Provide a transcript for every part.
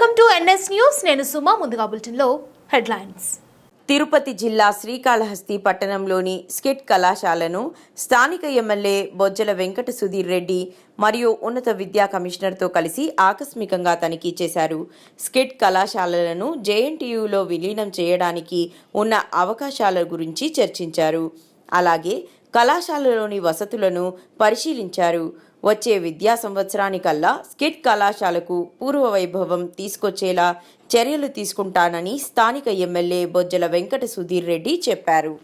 Welcome to NS news. నేను సుమా ముందుగా బులెటిన్లో హెడ్లైన్స్. తిరుపతి జిల్లా శ్రీకాళహస్తి పట్టణంలోని స్కిట్ కళాశాలను స్థానిక ఎమ్మెల్యే బొజ్జల వెంకట సుధీర్ రెడ్డి మరియు ఉన్నత విద్యా కమిషనర్తో కలిసి ఆకస్మికంగా తనిఖీ చేశారు. స్కిట్ కళాశాలలను జేఎన్టీయూలో విలీనం చేయడానికి ఉన్న అవకాశాల గురించి చర్చించారు. అలాగే కళాశాలలోని వసతులను పరిశీలించారు. వచ్చే విద్యా సంవత్సరానికల్లా స్కిట్ కళాశాలకు పూర్వ వైభవం తీసుకొచ్చేలా చర్యలు తీసుకుంటానని స్థానిక ఎమ్మెల్యే బొజ్జల వెంకట సుధీర్ రెడ్డి చెప్పారు.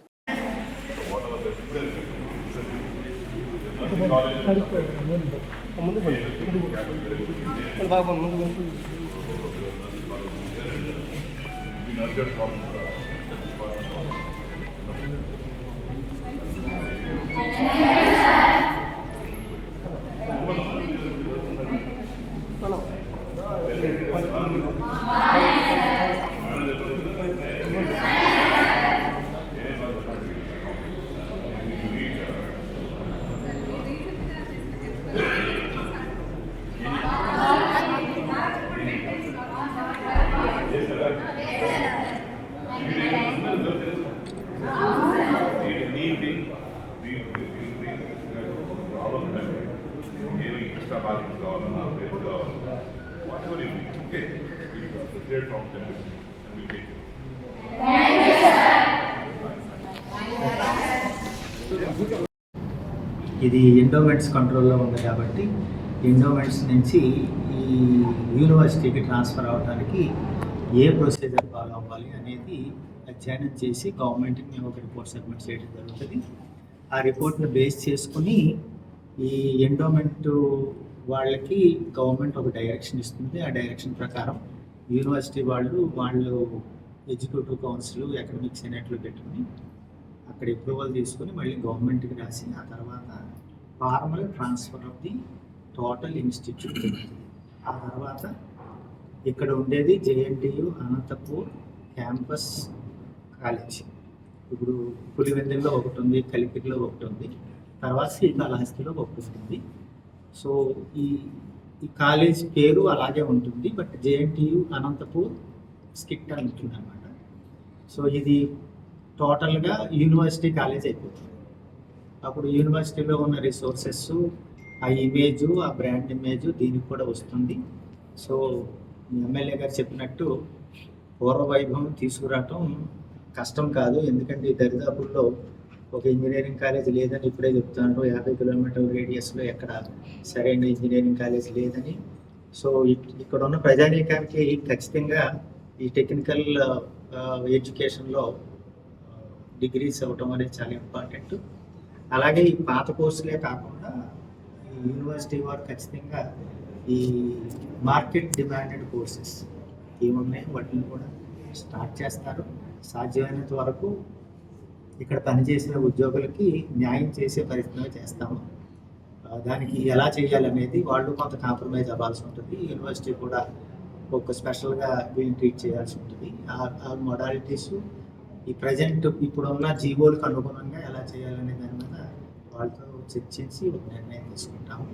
నేను ఎక్స్ట్రా బాత్రూమ్స్ కావాలన్నా బెడ్ కావాలన్నా whatever you okay clear from them and will take ఇది ఎండోమెంట్స్ కంట్రోల్లో ఉంది కాబట్టి ఎండోమెంట్స్ నుంచి ఈ యూనివర్సిటీకి ట్రాన్స్ఫర్ అవడానికి ఏ ప్రొసీజర్ ఫాలో అవ్వాలి అనేది అధ్యయనం చేసి గవర్నమెంట్కి మేము ఒక రిపోర్ట్ సబ్మిట్ చేయడం జరుగుతుంది. ఆ రిపోర్ట్ను బేస్ చేసుకుని ఈ ఎండోమెంట్ వాళ్ళకి గవర్నమెంట్ ఒక డైరెక్షన్ ఇస్తుంది. ఆ డైరెక్షన్ ప్రకారం యూనివర్సిటీ వాళ్ళు వాళ్ళు ఎగ్జిక్యూటివ్ కౌన్సిల్ అకాడమిక్ సెనేట్లు పెట్టుకుని అక్కడ అప్రూవల్ తీసుకొని మళ్ళీ గవర్నమెంట్కి రాసి ఆ తర్వాత formal transfer of the total institute ఆ తర్వాత ఇక్కడ ఉండేది జేఎన్టీయు అనంతపూర్ క్యాంపస్ కాలేజ్ ఇప్పుడు పులివెందుల్లో ఒకటి ఉంది కలికిరిలో ఒకటి ఉంది. తర్వాత శ్రీకాళహస్తిలో ఒకటి ఉంది. సో ఈ ఈ కాలేజ్ పేరు అలాగే ఉంటుంది బట్ జేఎన్టీయు అనంతపూర్ స్కిట్ అని ఉంటుంది అనమాట సో ఇది టోటల్గా యూనివర్సిటీ కాలేజ్ అయిపోతుంది. అప్పుడు యూనివర్సిటీలో ఉన్న రిసోర్సెస్ ఆ ఇమేజ్ ఆ బ్రాండ్ ఇమేజ్ దీనికి కూడా వస్తుంది. సో ఎమ్మెల్యే గారు చెప్పినట్టు పూర్వ వైభవం తీసుకురావటం కష్టం కాదు ఎందుకంటే దరిదాపుల్లో ఒక ఇంజనీరింగ్ కాలేజ్ లేదని ఇప్పుడే చెప్తున్నారు యాభై కిలోమీటర్ రేడియస్లో ఎక్కడ సరైన ఇంజనీరింగ్ కాలేజ్ లేదని. సో ఇక్కడ ఉన్న ప్రజానీకానికి ఖచ్చితంగా ఈ టెక్నికల్ ఎడ్యుకేషన్లో డిగ్రీస్ అవ్వటం అనేది చాలా ఇంపార్టెంట్ అలాగే ఈ పాత కోర్సులే కాకుండా ఈ యూనివర్సిటీ వారు ఖచ్చితంగా ఈ మార్కెట్ డిమాండెడ్ కోర్సెస్ ఏమున్నాయి వాటిని కూడా స్టార్ట్ చేస్తారు. సాధ్యమైనంత వరకు ఇక్కడ పనిచేసిన ఉద్యోగులకి న్యాయం చేసే ప్రయత్నమే చేస్తాము. దానికి ఎలా చేయాలనేది వాళ్ళు కొంత కాంప్రమైజ్ అవ్వాల్సి ఉంటుంది. యూనివర్సిటీ కూడా ఒక స్పెషల్గా వీళ్ళు ట్రీట్ చేయాల్సి ఉంటుంది. ఆ- మొడాలిటీస్ ఈ ప్రజెంట్ ఇప్పుడున్న జీవోలకు అనుగుణంగా ఎలా చేయాలనే దాని మీద వాళ్ళతో చర్చించి ఒక నిర్ణయం తీసుకుంటాము.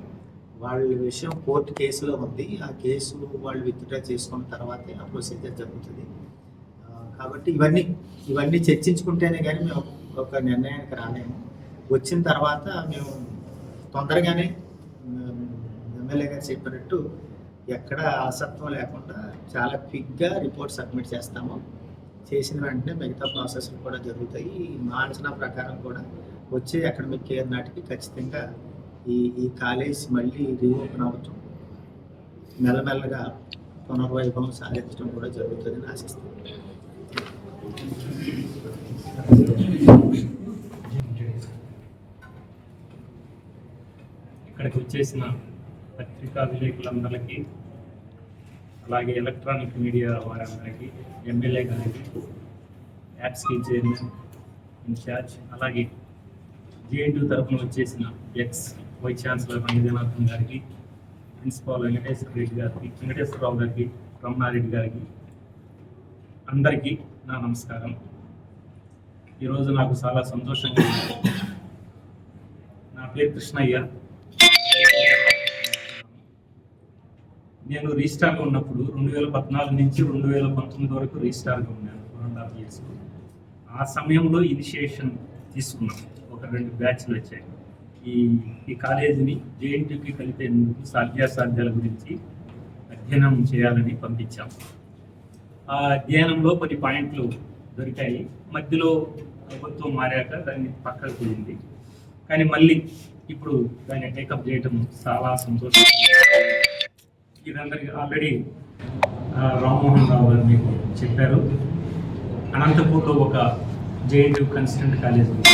వాళ్ళ విషయం కోర్టు కేసులో ఉంది. ఆ కేసు వాళ్ళు విత్డ్రా చేసుకున్న తర్వాతే ఆ ప్రొసీజర్ జరుగుతుంది. కాబట్టి ఇవన్నీ ఇవన్నీ చర్చించుకుంటేనే కానీ మేము ఒక నిర్ణయానికి రాలేము. వచ్చిన తర్వాత మేము తొందరగానే ఎమ్మెల్యే గారు చెప్పినట్టు ఎక్కడ ఆసత్వం లేకుండా చాలా క్విక్గా రిపోర్ట్ సబ్మిట్ చేస్తాము. చేసిన వెంటనే మిగతా ప్రాసెస్లు కూడా జరుగుతాయి. మా అంచనా ప్రకారం కూడా వచ్చే అకాడమిక్ ఇయర్ నాటికి ఖచ్చితంగా ఈ ఈ కాలేజ్ మళ్ళీ రీఓపెన్ అవ్వటం మెల్లమెల్లగా పునర్వైభవం సాధించడం కూడా జరుగుతుందని ఆశిస్తున్నాను ఇక్కడికి వచ్చేసిన పత్రికా విలేకరులందరికీ అలాగే ఎలక్ట్రానిక్ మీడియా వారందరికీ ఎమ్మెల్యే గారికి యాప్స్కి చైర్మన్ ఇన్ఛార్జ్ అలాగే జేఎన్టీ తరఫున వచ్చేసిన ఎక్స్ వైస్ ఛాన్సలర్ రంగజనాథన్ గారికి ప్రిన్సిపాల్ వెంకటేశ్వర రెడ్డి గారికి వెంకటేశ్వరరావు గారికి బ్రహ్మారెడ్డి గారికి అందరికీ నా నమస్కారం. ఈరోజు నాకు చాలా సంతోషంగా ఉంది. నా పేరు కృష్ణయ్య. నేను రిజిస్టార్గా ఉన్నప్పుడు రెండు వేల పద్నాలుగు నుంచి రెండు వేల పంతొమ్మిది వరకు రిజిస్టార్గా ఉన్నాను ఫోర్ అండ్ హాఫ్ ఇయర్స్. ఆ సమయంలో ఇనిషియేషన్ తీసుకున్నాం. ఒక రెండు బ్యాచ్లు వచ్చాయి. ఈ ఈ కాలేజీని జేఎన్టీకి కలిపేందుకు సాధ్యాసాధ్యాల గురించి అధ్యయనం చేయాలని పంపించాం. ఆ అధ్యయనంలో కొన్ని పాయింట్లు దొరికాయి. మధ్యలో ప్రభుత్వం మారాక దాన్ని పక్కకు పోయింది కానీ మళ్ళీ ఇప్పుడు దాన్ని టేకప్ చేయటం చాలా సంతోషం. ఇదందరికీ ఆల్రెడీ రామ్మోహన్ రావు గారు మీకు చెప్పారు. అనంతపూర్లో ఒక జేఎన్యూ కన్సిడెంట్ కాలేజ్ ఉంది.